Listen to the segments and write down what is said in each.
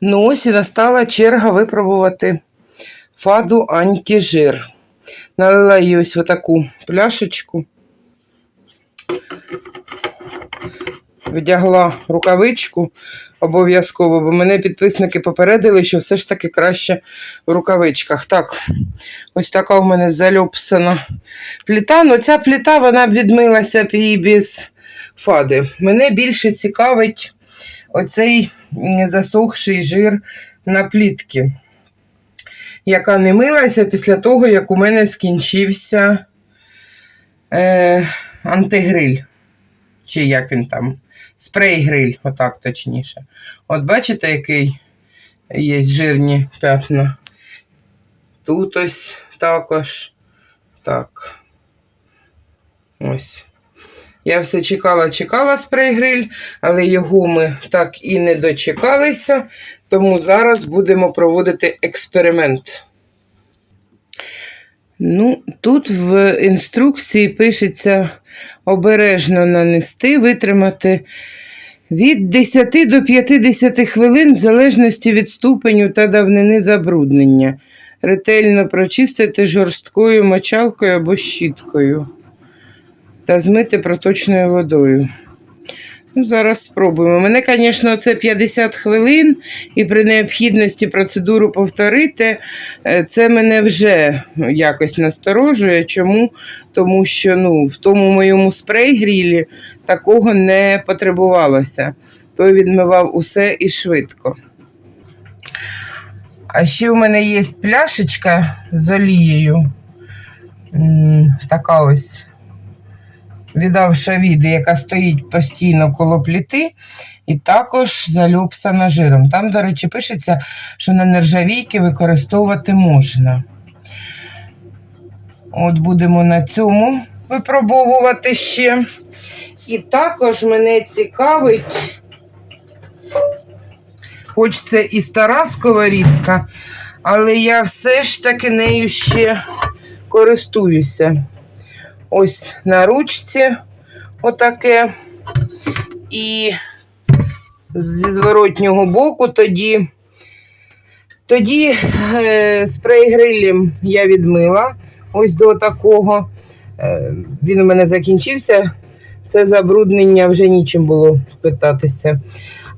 Ну ось і настала черга випробувати фаду антижир. Налила їй ось в таку пляшечку. Вдягла рукавичку обов'язково, бо мене підписники попередили, що все ж таки краще в рукавичках. Так, ось така у мене зальопсана пліта. Ну, ця пліта вона відмилася б і без фади. Мене більше цікавить оцей засохший жир на плітки, яка не милася після того, як у мене скінчився е, антигриль. Чи як він там? Спрей-гриль, отак точніше. От бачите, який є жирні п'ятна. Тут ось також. Так. Ось. Я все чекала, чекала спрей-гриль, але його ми так і не дочекалися, тому зараз будемо проводити експеримент. Ну, тут в інструкції пишеться обережно нанести, витримати від 10 до 50 хвилин, в залежності від ступеню та давнини забруднення. Ретельно прочистити жорсткою мочалкою або щіткою та змити проточною водою. Ну, зараз спробуємо. Мене, звісно, це 50 хвилин, і при необхідності процедуру повторити, е, це мене вже якось насторожує. Чому? Тому що ну, в тому моєму спрей-грілі такого не потребувалося. Той відмивав усе і швидко. А ще у мене є пляшечка з олією. Така ось віддавша віди, яка стоїть постійно коло пліти, і також залюбсана жиром. Там, до речі, пишеться, що на нержавійки використовувати можна. От будемо на цьому випробовувати ще. І також мене цікавить, хоч це і стара сковорідка, але я все ж таки нею ще користуюся. Ось на ручці отаке. І зі зворотнього боку тоді, тоді е, спрей-грилем я відмила ось до такого. Е, він у мене закінчився. Це забруднення вже нічим було питатися.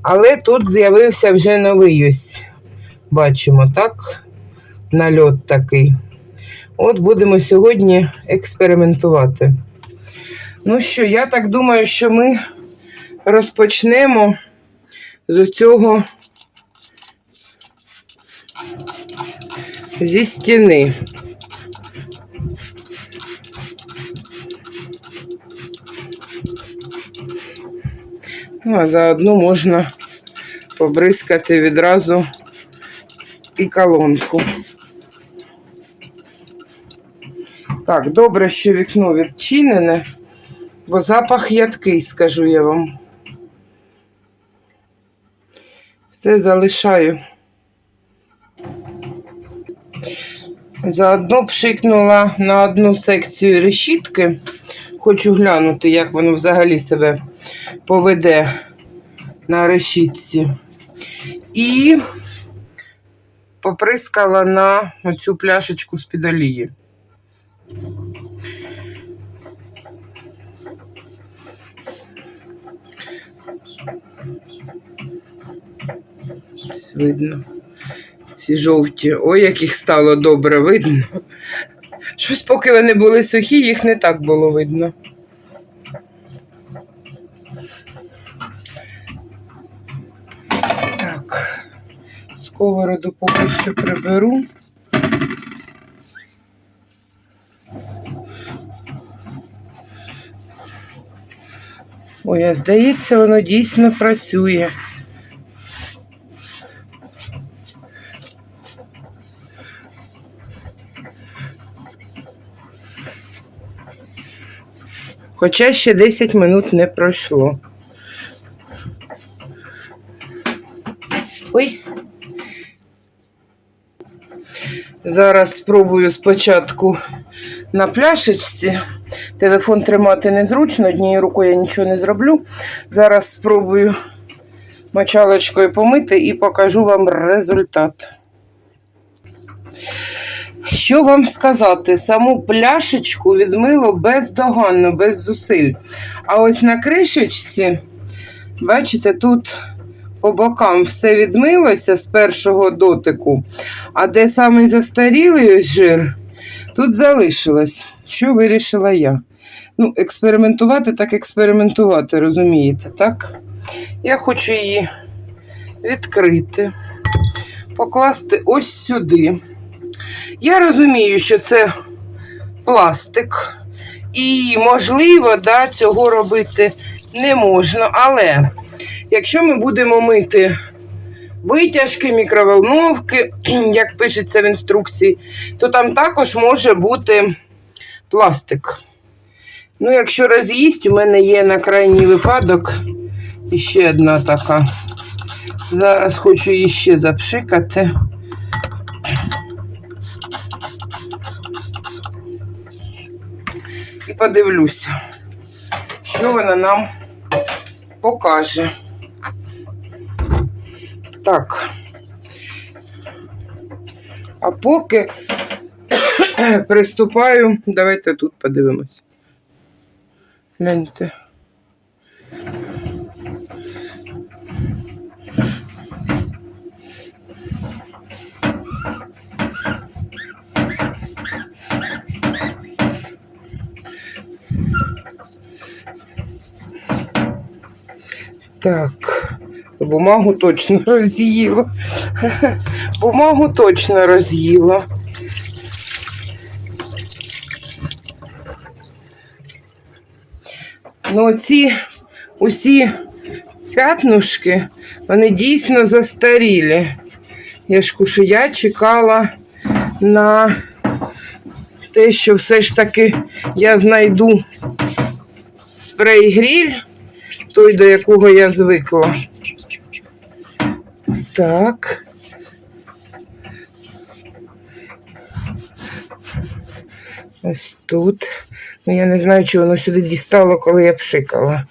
Але тут з'явився вже новий ось. Бачимо, так? Нальот такий. От будемо сьогодні експериментувати. Ну що, я так думаю, що ми розпочнемо з цього зі стіни. Ну, а заодно можна побризкати відразу і колонку. Так, добре, що вікно відчинене, бо запах ядкий, скажу я вам. Все залишаю. Заодно пшикнула на одну секцію решітки. Хочу глянути, як воно взагалі себе поведе на решітці. І поприскала на оцю пляшечку з-під олії. Ось видно. Ці жовті. Ой, як їх стало добре видно. Щось, поки вони були сухі, їх не так було видно. Так, сковороду поки що приберу. Ой, а здається, воно дійсно працює. Хоча ще 10 минут не пройшло. Зараз спробую спочатку на пляшечці. Телефон тримати незручно, однією рукою я нічого не зроблю. Зараз спробую мочалочкою помити і покажу вам результат. Що вам сказати? Саму пляшечку відмило бездоганно, без зусиль. А ось на кришечці, бачите, тут по бокам все відмилося з першого дотику, а де самий застарілий ось жир, тут залишилось. Що вирішила я? Ну, експериментувати так експериментувати, розумієте, так? Я хочу її відкрити, покласти ось сюди. Я розумію, що це пластик, і, можливо, да, цього робити не можна. Але якщо ми будемо мити витяжки, мікроволновки, як пишеться в інструкції, то там також може бути пластик. Ну, якщо роз'їсть, у мене є на крайній випадок ще одна така. Зараз хочу її ще запшикати. І подивлюся, що вона нам покаже. Так. А поки приступаю, давайте тут подивимось. Гляньте. Так, бумагу точно роз'їла. Бумагу точно роз'їла. Ну, ці усі п'ятнушки, вони дійсно застарілі. Я ж кушу, я чекала на те, що все ж таки я знайду спрей-гріль, той, до якого я звикла. Так. Ось тут. Ну, я не знаю, чи воно сюди дістало, коли я пшикала.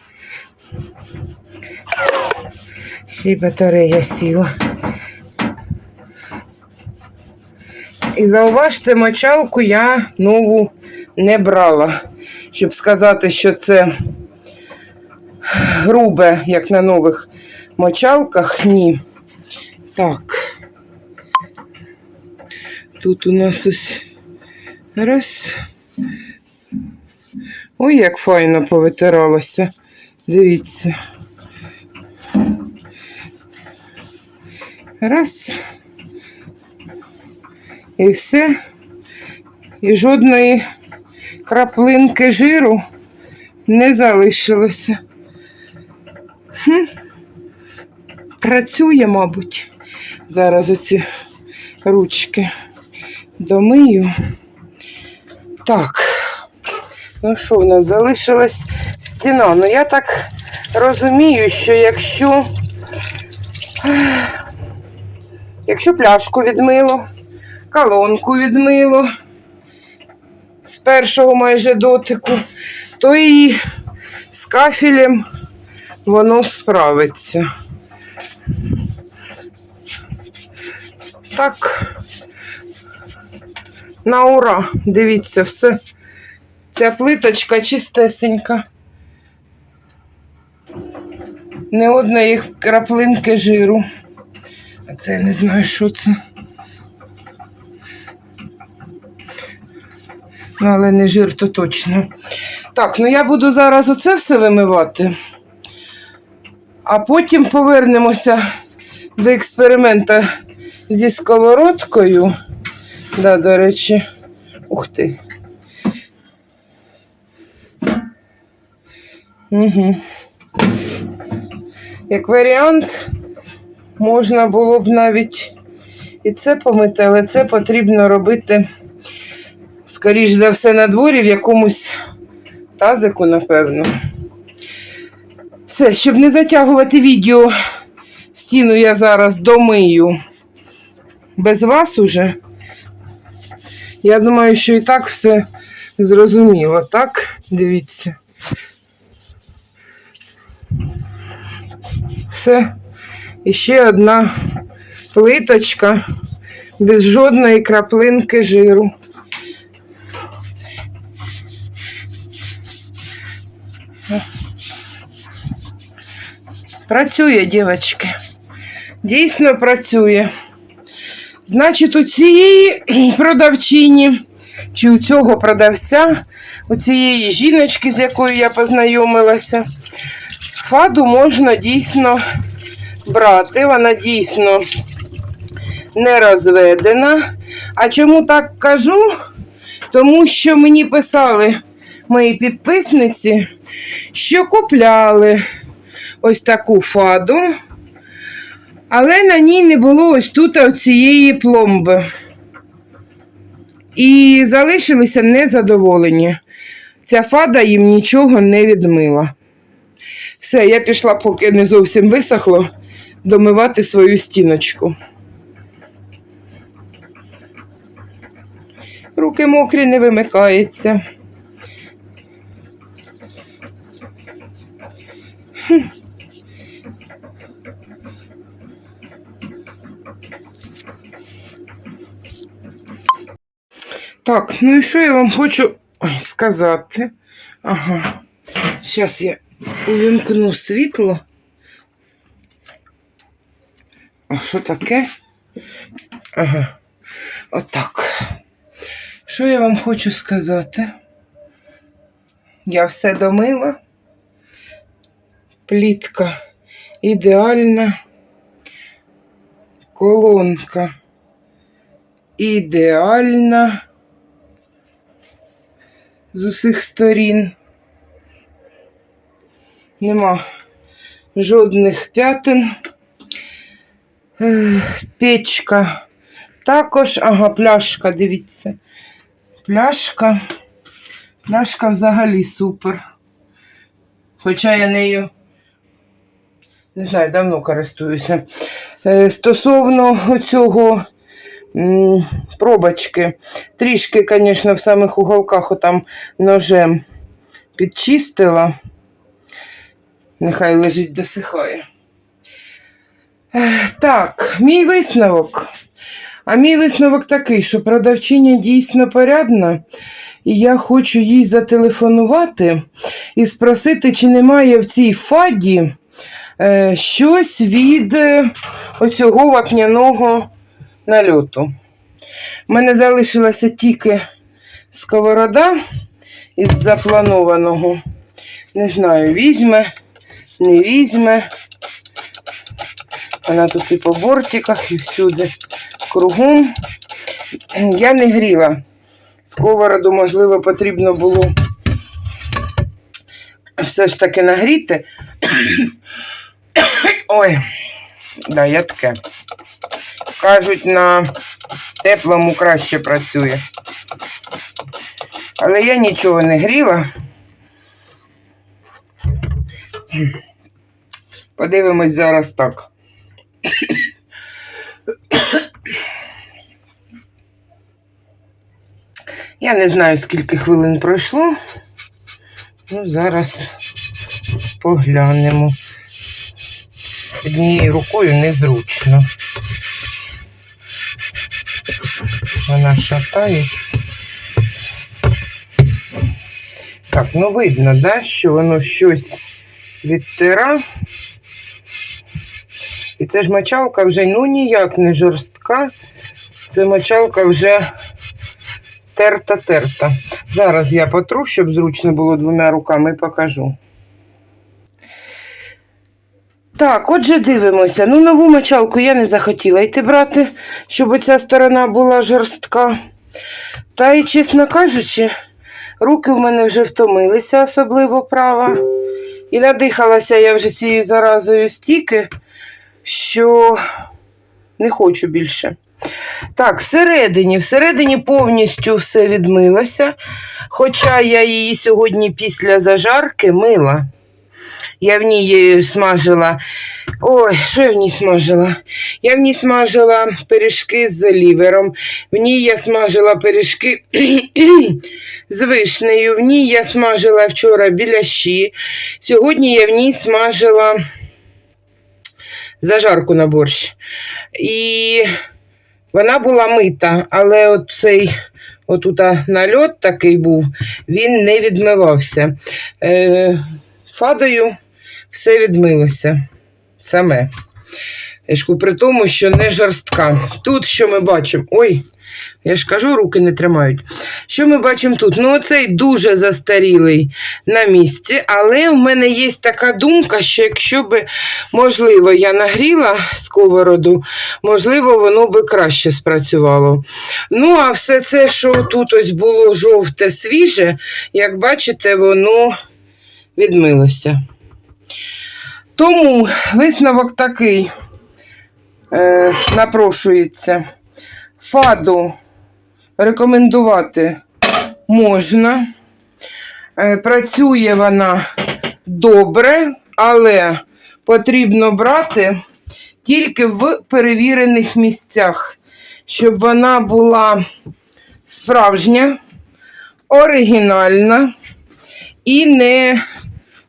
Й батарея сіла. І зауважте, мочалку я нову не брала, щоб сказати, що це грубе, як на нових мочалках, ні. Так. Тут у нас ось раз. Ой, як файно повитиралося. Дивіться. Раз. І все. І жодної краплинки жиру не залишилося. Хм. Працює, мабуть. Зараз оці ручки домию. Так. Ну що, у нас залишилась стіна. Ну я так розумію, що якщо, якщо пляшку відмило, колонку відмило з першого майже дотику, то і з кафелем воно справиться. Так, на ура, дивіться, все. Ця плиточка чистесенька. Не одної краплинки жиру. А це я не знаю, що це. Ну, але не жир, то точно. Так, ну я буду зараз оце все вимивати, а потім повернемося до експеримента зі сковородкою. Да, до речі, ух ти. Угу. Як варіант, можна було б навіть і це помити, але це потрібно робити, скоріш за все, на дворі в якомусь тазику, напевно. Все, щоб не затягувати відео, стіну я зараз домию без вас уже. Я думаю, що і так все зрозуміло, так? Дивіться. Все. І ще одна плиточка без жодної краплинки жиру. Працює, дівчатки. Дійсно працює. Значить, у цієї продавчині, чи у цього продавця, у цієї жіночки, з якою я познайомилася, фаду можна дійсно брати. Вона дійсно не розведена. А чому так кажу? Тому що мені писали мої підписниці, що купляли ось таку фаду, але на ній не було ось тут цієї пломби. І залишилися незадоволені. Ця фада їм нічого не відмила. Все, я пішла, поки не зовсім висохло, домивати свою стіночку. Руки мокрі не вимикаються. Так, ну і що я вам хочу сказати? Ага. Зараз я увімкну світло. А що таке? Ага. Отак. Що я вам хочу сказати? Я все домила. Плітка ідеальна. Колонка ідеальна з усіх сторін. Нема жодних п'ятин. Печка також, ага, пляшка, дивіться. Пляшка. Пляшка взагалі супер. Хоча я нею, не знаю, давно користуюся. Е, Стосовно цього пробочки, трішки, звісно, в самих уголках отам ножем підчистила. Нехай лежить, досихає. Так, мій висновок. А мій висновок такий, що продавчиня дійсно порядна, і я хочу їй зателефонувати і спросити, чи немає в цій фаді е, щось від е, оцього вапняного нальоту. У мене залишилася тільки сковорода із запланованого. Не знаю, візьме, не візьме. Вона тут і по бортиках, і всюди кругом. Я не гріла. Сковороду, можливо, потрібно було все ж таки нагріти. Ой, да, я таке. Кажуть, на теплому краще працює. Але я нічого не гріла. Подивимось зараз так. Я не знаю, скільки хвилин пройшло. Ну, зараз поглянемо. Однією рукою незручно. Вона шатає. Так, ну видно, да, що воно щось відтира. І це ж мочалка вже ну ніяк не жорстка. Це мочалка вже терта-терта. Зараз я потру, щоб зручно було двома руками покажу. Так, отже, дивимося. Ну, нову мочалку я не захотіла йти брати, щоб оця сторона була жорстка. Та й, чесно кажучи, руки в мене вже втомилися, особливо права. І надихалася я вже цією заразою стільки, що не хочу більше. Так, всередині, всередині повністю все відмилося. Хоча я її сьогодні після зажарки мила. Я в ній смажила Ой, що я в ній смажила? Я в ній смажила пиріжки з лівером, в ній я смажила пиріжки з вишнею, в ній я смажила вчора біляші. Сьогодні я в ній смажила зажарку на борщ. І вона була мита, але от цей отута нальот такий був, він не відмивався. Е, фадою все відмилося саме. При тому, що не жорстка. Тут що ми бачимо? Ой, я ж кажу, руки не тримають. Що ми бачимо тут? Ну, оцей дуже застарілий на місці, але в мене є така думка, що якщо би, можливо, я нагріла сковороду, можливо, воно би краще спрацювало. Ну, а все це, що тут ось було жовте, свіже, як бачите, воно відмилося. Тому висновок такий е, напрошується. Фаду рекомендувати можна. Е, працює вона добре, але потрібно брати тільки в перевірених місцях, щоб вона була справжня, оригінальна і не,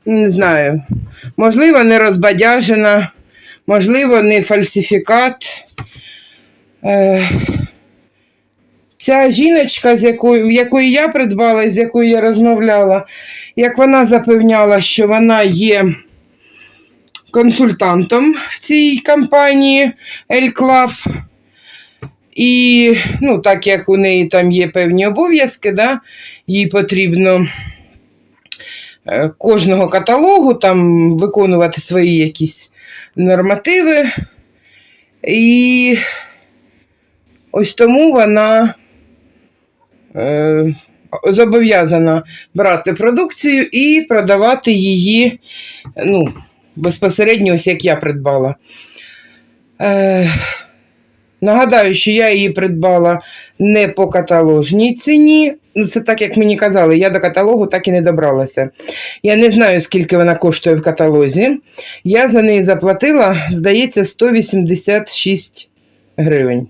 не знаю, можливо, не розбадяжена, можливо, не фальсифікат. Е, Ця жіночка, з якою, якої я придбала з якою я розмовляла, як вона запевняла, що вона є консультантом в цій компанії El. І ну, так як у неї там є певні обов'язки, да, їй потрібно кожного каталогу там виконувати свої якісь нормативи. І ось тому вона е, зобов'язана брати продукцію і продавати її ну, безпосередньо, ось як я придбала. Е, нагадаю, що я її придбала не по каталожній ціні. Ну, це так, як мені казали, я до каталогу так і не добралася. Я не знаю, скільки вона коштує в каталозі. Я за неї заплатила, здається, 186 гривень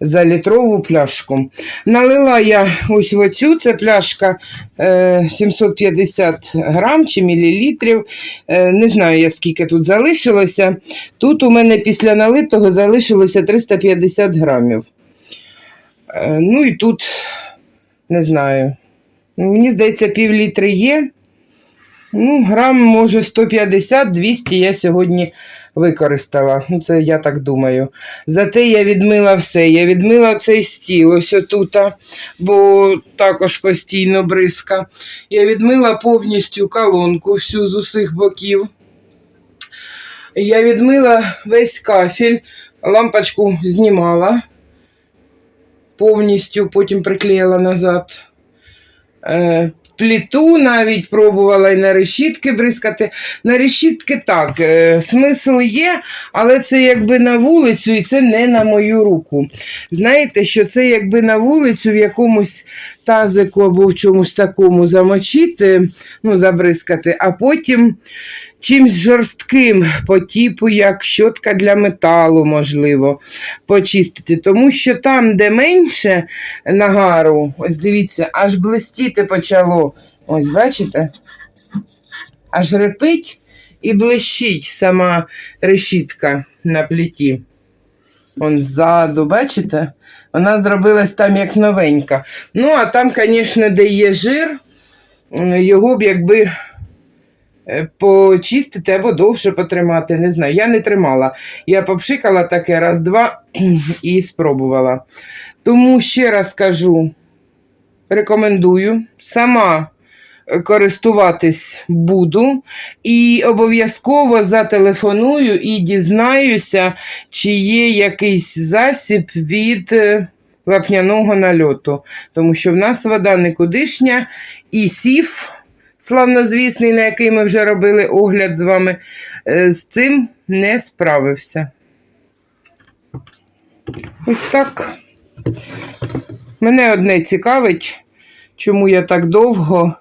за літрову пляшку. Налила я ось в оцю, це пляшка е, 750 грам чи мілілітрів. Е, не знаю я скільки тут залишилося. Тут у мене після налитого залишилося 350 грамів. Е, ну і тут, не знаю, мені здається, пів літри є. Ну, грам, може, 150-200 я сьогодні використала. Ну, Це я так думаю. Зате я відмила все. Я відмила цей стіл, ось отута, бо також постійно бризка. Я відмила повністю колонку всю з усіх боків. Я відмила весь кафель, лампочку знімала повністю, потім приклеїла назад. Пліту навіть пробувала і на решітки бризкати. На решітки так, е, смисл є, але це якби на вулицю і це не на мою руку. Знаєте, що це якби на вулицю в якомусь тазику або в чомусь такому замочити, ну, забризкати, а потім. Чимсь жорстким, по типу, як щотка для металу, можливо, почистити. Тому що там, де менше нагару, ось дивіться, аж блистіти почало. Ось, бачите? Аж репить і блищить сама решітка на пліті. Вон ззаду, бачите? Вона зробилась там як новенька. Ну, а там, звісно, де є жир, його б якби почистити або довше потримати. Не знаю. Я не тримала. Я попшикала таке раз-два і спробувала. Тому ще раз кажу, рекомендую. Сама е, користуватись буду і обов'язково зателефоную і дізнаюся, чи є якийсь засіб від е, вапняного нальоту. Тому що в нас вода никудишня і сів, славнозвісний, на який ми вже робили огляд з вами, е, з цим не справився. Ось так. Мене одне цікавить, чому я так довго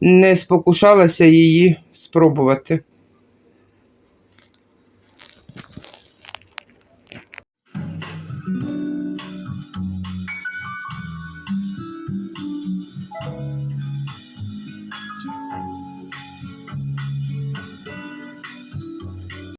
не спокушалася її спробувати.